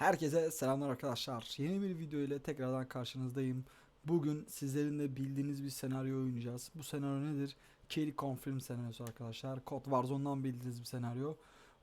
Herkese selamlar arkadaşlar. Yeni bir video ile tekrardan karşınızdayım. Bugün sizlerin de bildiğiniz bir senaryo oynayacağız. Bu senaryo nedir? Kill Confirm senaryosu arkadaşlar. Code Warzone'dan bildiğiniz bir senaryo.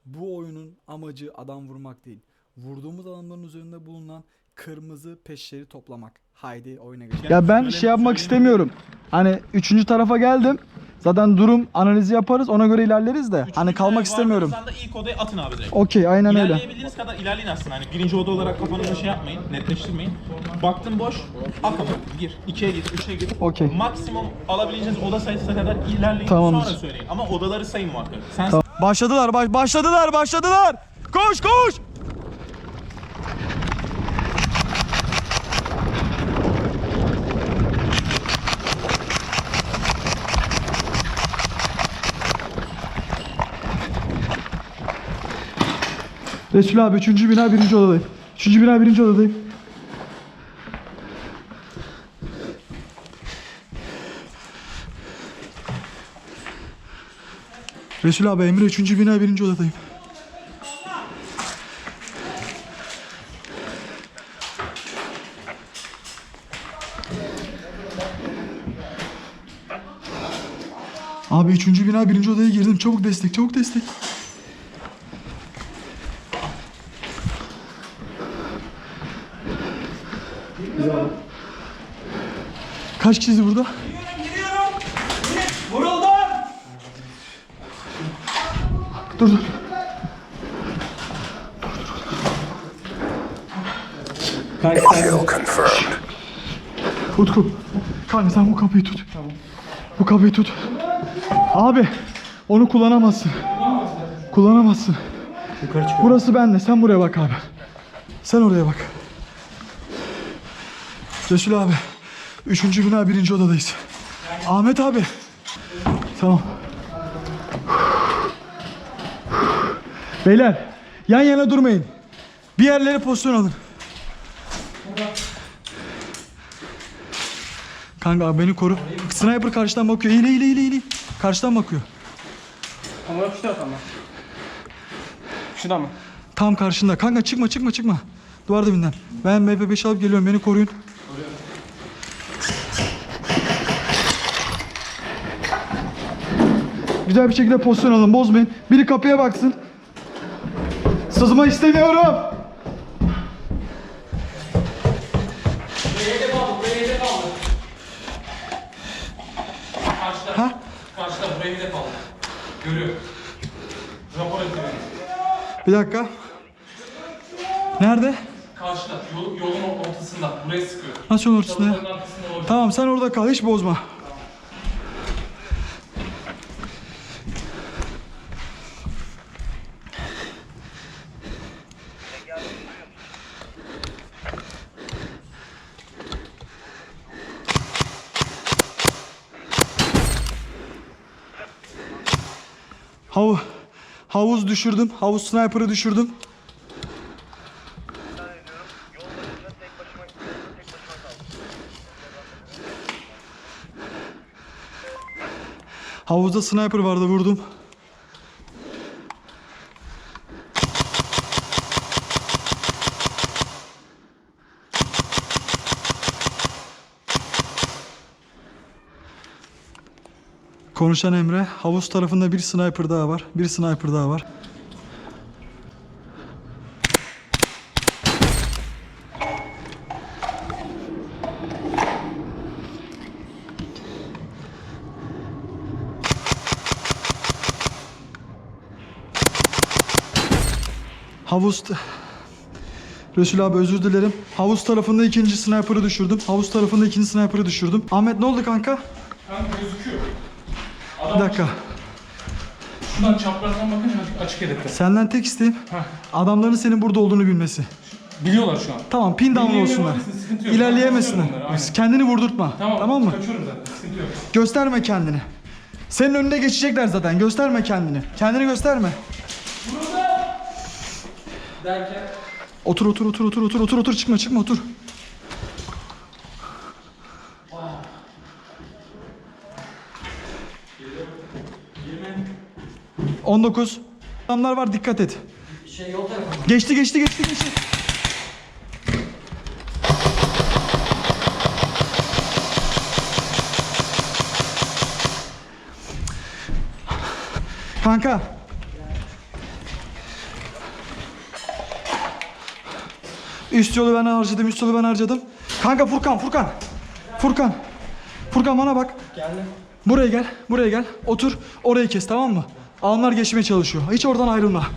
Bu oyunun amacı adam vurmak değil. Vurduğumuz adamların üzerinde bulunan kırmızı peşleri toplamak. Haydi oyuna geçelim. Ya ben şey yapmak istemiyorum. Hani üçüncü tarafa geldim. Zaten durum analizi yaparız. Ona göre ilerleriz de. Hani kalmak istemiyorum. Sen de ilk odaya atın abi direkt. Okey aynen öyle. İlerleyebildiğiniz kadar ilerleyin aslında. Hani birinci oda olarak kafanızda şey yapmayın, netleştirmeyin. Baktın boş, at ama gir. İkiye gir, üçe gir. Okey. Maksimum alabileceğiniz oda sayısına kadar ilerleyin Tamamdır. sonra söyleyin. Ama odaları sayın muhakkak. Sen. Başladılar, baş, başladılar, başladılar. Koş, koş. Resul abi 3. bina 1. odadayım. 3. bina 1. odadayım. Resul abi Emre 3. bina 1. odadayım. Abi 3. bina 1. odaya girdim. Çabuk destek, çabuk destek. Kaç kişiyiz burada? Dur dur. Utku. Kanka sen bu kapıyı tut. Bu kapıyı tut. Abi onu kullanamazsın. Kullanamazsın. Burası bende. Sen buraya bak abi. Sen oraya bak. Resul abi. Üçüncü bina birinci odadayız. Ahmet abi. Tamam. Beyler yan yana durmayın. Bir yerlere pozisyon alın. Kanka abi beni koru. Sniper karşıdan bakıyor. İyi iyi iyi iyi. Karşıdan bakıyor. Ama şu tarafa mı? Mı? Tam karşında. Kanka çıkma çıkma çıkma. Duvar dibinden. Ben MP5 alıp geliyorum. Beni koruyun. Güzel bir şekilde pozisyon alın. Bozmayın. Biri kapıya baksın. Sızma istemiyorum. Ha? Karşıda buraya hedef aldı. Görüyor. Rapor ediyor. Bir dakika. Nerede? Karşıda. Yol, yolun ortasında. Buraya sıkıyor. Nasıl yolun ortasında ya? Çalıların arkasında olacak. Tamam sen orada kal. Hiç bozma. Hav havuz düşürdüm. Havuz sniper'ı düşürdüm. Havuzda sniper vardı vurdum. Konuşan Emre. Havuz tarafında bir sniper daha var. Bir sniper daha var. Havuz... Resul abi özür dilerim. Havuz tarafında ikinci sniper'ı düşürdüm. Havuz tarafında ikinci sniper'ı düşürdüm. Ahmet ne oldu kanka? Kanka gözüküyor. Bir dakika. şuradan çaprazdan bakınca açık hedefte. Senden tek isteğim adamların senin burada olduğunu bilmesi. Biliyorlar şu an. Tamam pin down olsunlar. Sıkıntı yok. İlerleyemesinler. Kendini vurdurtma. Tamam, Tamam mı? Kaçıyorum zaten. Sıkıntı yok. Gösterme kendini. Senin önünde geçecekler zaten. Gösterme kendini. Kendini gösterme. Derken Otur otur otur otur otur otur otur çıkma çıkma otur. 19. Adamlar var dikkat et. Şey yol tarafında. Geçti geçti geçti geçti. Kanka. Üst yolu ben harcadım, üst yolu ben harcadım. Kanka Furkan, Furkan. Furkan. Furkan bana bak. Geldim. Buraya gel, buraya gel. Otur, orayı kes tamam mı? Almanlar geçmeye çalışıyor. Hiç oradan ayrılma.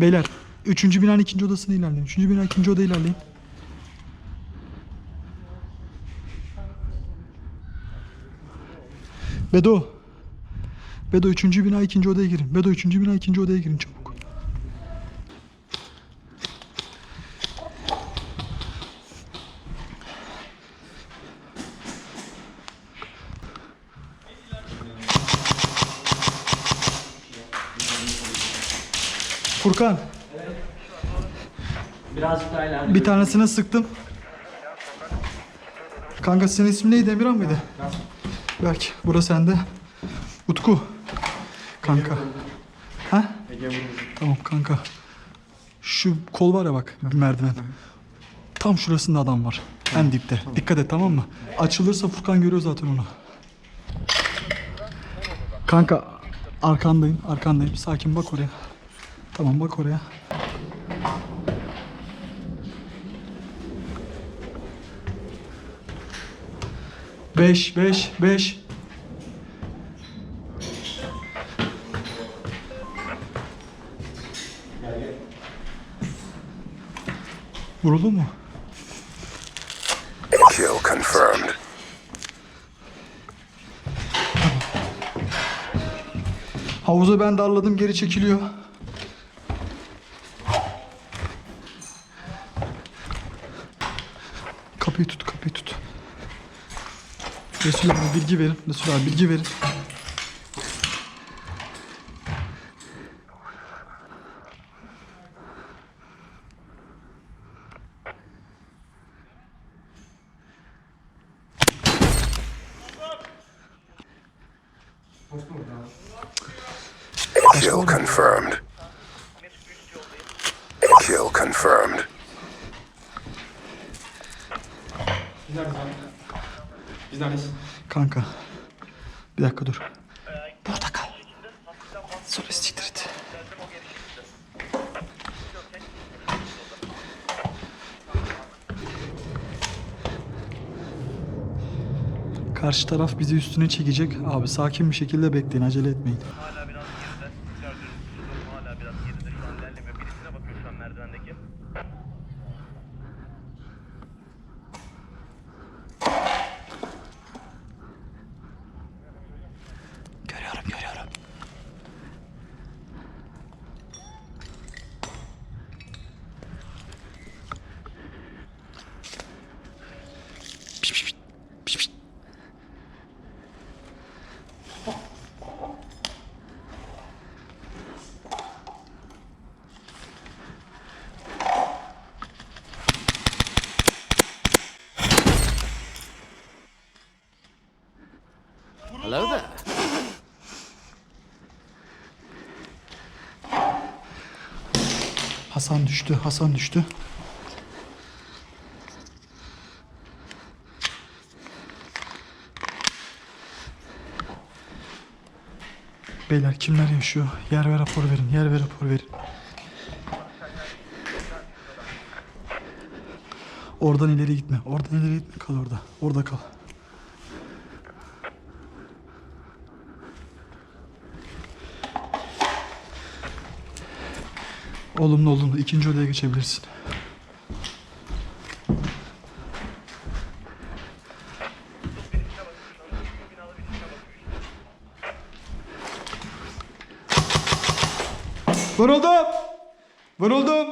Beyler, üçüncü binanın ikinci odasına ilerleyin. Üçüncü bina ikinci odaya ilerleyin. Bedo. Bedo üçüncü bina ikinci odaya girin. Bedo üçüncü bina ikinci odaya girin çabuk. Furkan. Birazcık daha ileride. Bir tanesine sıktım. Kanka senin ismin neydi Emirhan mıydı? Berk. Burası sende. Utku. Kanka. Ha? Tamam kanka. Şu kol var ya bak bir merdiven. Tam şurasında adam var. En dipte. Dikkat et tamam mı? Açılırsa Furkan görüyor zaten onu. Kanka arkandayım, arkandayım. Sakin bak oraya. Tamam bak oraya. Beş, beş, beş. Vuruldu mu? Kill confirmed. Havuza ben darladım geri çekiliyor. Kapıyı tut. Resul abi bilgi verin. Resul abi bilgi verin. Kill confirmed. Kill confirmed. Biz neredeyiz? Kanka. Bir dakika dur. Burada kal. Sonra siktir et. Karşı taraf bizi üstüne çekecek. Abi sakin bir şekilde bekleyin. Acele etmeyin. Hasan düştü, Hasan düştü. Beyler kimler yaşıyor? Yer ve rapor verin, yer ve rapor verin. Oradan ileri gitme, oradan ileri gitme, kal orada. Orada kal. Olumlu olumlu. İkinci odaya geçebilirsin. Vuruldum. Vuruldum.